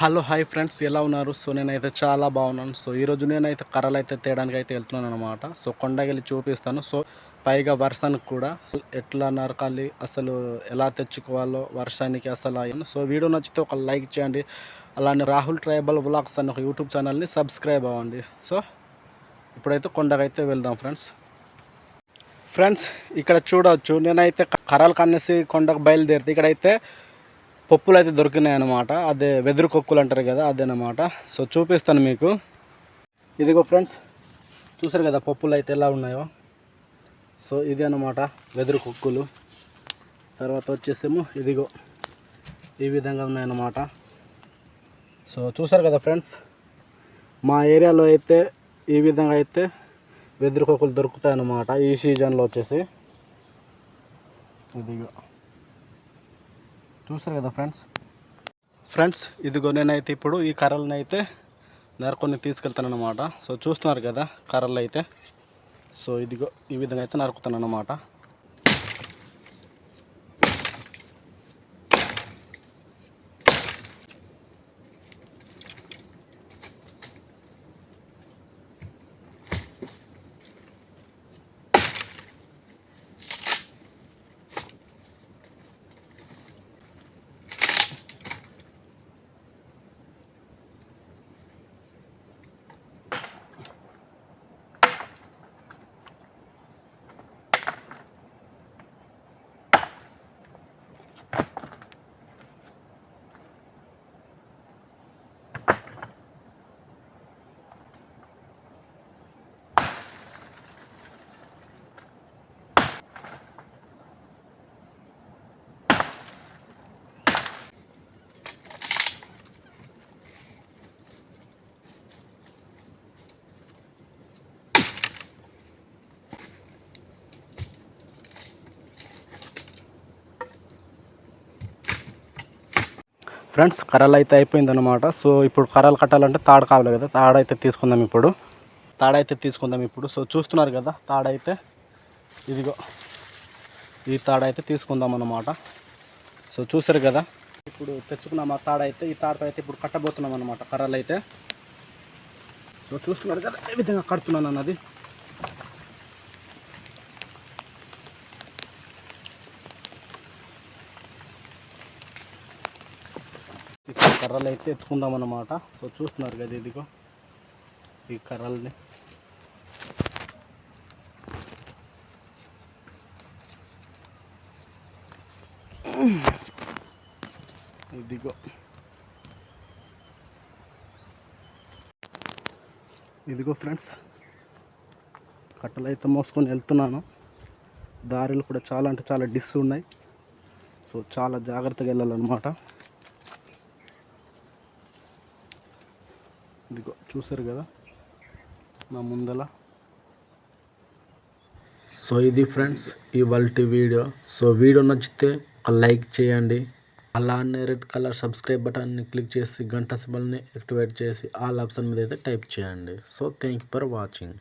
Hello hi friends ఎలా ఉన్నారు? So నేనైతే చాలా బాగున్నాను. సో ఈరోజు నేనైతే కర్రలు అయితే తేయడానికి అయితే వెళ్తున్నాను అనమాట సో కొండకెళ్ళి చూపిస్తాను. సో పైగా వర్షానికి కూడా. ఎట్లా నరకాలి అసలు ఎలా తెచ్చుకోవాలో వర్షానికి అసలు అయ్యాను సో వీడియో నచ్చితే ఒక లైక్ చేయండి. అలానే రాహుల్ ట్రైబల్ వ్లాగ్స్ అనే ఒక యూట్యూబ్ ఛానల్ని సబ్స్క్రైబ్ అవ్వండి. సో ఇప్పుడైతే కొండకైతే వెళ్దాం ఫ్రెండ్స్. ఫ్రెండ్స్ ఇక్కడ చూడవచ్చు నేనైతే కర్రలు కన్నేసి కొండకు బయలుదేరితే ఇక్కడైతే పప్పులు అయితే దొరికినాయి అనమాట అదే వెదురు కొక్కులు అంటారు కదా అదేనమాట. సో చూపిస్తాను మీకు. ఇదిగో ఫ్రెండ్స్ చూసారు కదా పప్పులు అయితే ఎలా ఉన్నాయో. సో ఇది అనమాట వెదురు కొక్కులు. తర్వాత వచ్చేసేమో ఇదిగో ఈ విధంగా ఉన్నాయన్నమాట. సో చూసారు కదా ఫ్రెండ్స్ మా ఏరియాలో అయితే ఈ విధంగా అయితే వెదురు కొక్కులు దొరుకుతాయి అన్నమాట ఈ సీజన్లో వచ్చేసి. ఇదిగో. చూస్తారు కదా ఫ్రెండ్స్? ఫ్రెండ్స్ ఇదిగో నేనైతే ఇప్పుడు ఈ కర్రలను అయితే నరుకొని తీసుకెళ్తాను అనమాట సో చూస్తున్నారు కదా కర్రలు అయితే సో ఇదిగో ఈ విధంగా అయితే నరుకుతాను అనమాట ఫ్రెండ్స్ కర్రలు అయితే అయిపోయిందనమాట సో ఇప్పుడు కర్రలు కట్టాలంటే తాడు కావాలి కదా. తాడైతే తీసుకుందాం ఇప్పుడు. తాడైతే తీసుకుందాం ఇప్పుడు. సో చూస్తున్నారు కదా తాడైతే. ఇదిగో ఈ తాడైతే తీసుకుందాం అన్నమాట. సో చూసారు కదా? ఇప్పుడు తెచ్చుకున్నాం ఆ తాడైతే. ఈ తాడుతో అయితే ఇప్పుడు కట్టబోతున్నాం అనమాట కర్రలు అయితే సో చూస్తున్నారు కదా ఏ విధంగా కడుతున్నాను అన్నది ఇక్కడ కర్రలు అయితే ఎత్తుకుందాం అన్నమాట. సో చూస్తున్నారు కదా ఇదిగో ఈ కర్రల్ని. ఇదిగో. ఇదిగో ఫ్రెండ్స్ కట్టలు అయితే మోసుకొని వెళ్తున్నాను. దారిలు కూడా చాలా అంటే చాలా డిస్ ఉన్నాయి సో చాలా జాగ్రత్తగా వెళ్ళాలన్నమాట. ఇదిగో చూసారు కదా? నా ముందల. సో ఇది ఫ్రెండ్స్ ఇవాళ వీడియో. సో వీడియో నచ్చితే ఒక లైక్ చేయండి. అలానే రెడ్ కలర్ సబ్స్క్రైబ్ బటన్ని క్లిక్ చేసి గంట సిబల్ని యాక్టివేట్ చేసి ఆల్ ఆప్షన్ మీద అయితే టైప్ చేయండి. So thank you for watching.